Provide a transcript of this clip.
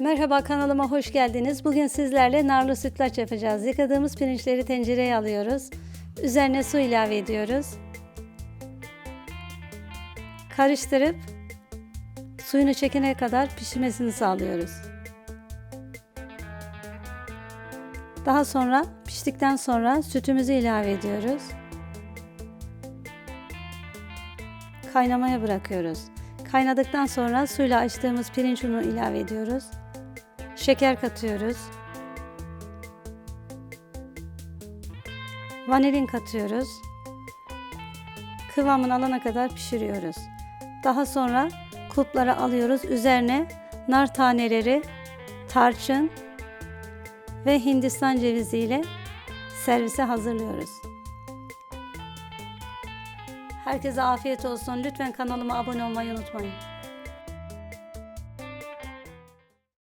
Merhaba kanalıma hoş geldiniz. Bugün sizlerle narlı sütlaç yapacağız. Yıkadığımız pirinçleri tencereye alıyoruz. Üzerine su ilave ediyoruz. Karıştırıp suyunu çekene kadar pişmesini sağlıyoruz. Daha sonra piştikten sonra sütümüzü ilave ediyoruz. Kaynamaya bırakıyoruz. Kaynadıktan sonra suyla açtığımız pirinç unu ilave ediyoruz. Şeker katıyoruz. Vanilin katıyoruz. Kıvamını alana kadar pişiriyoruz. Daha sonra kulpları alıyoruz. Üzerine nar taneleri, tarçın ve hindistan cevizi ile servise hazırlıyoruz. Herkese afiyet olsun. Lütfen kanalıma abone olmayı unutmayın.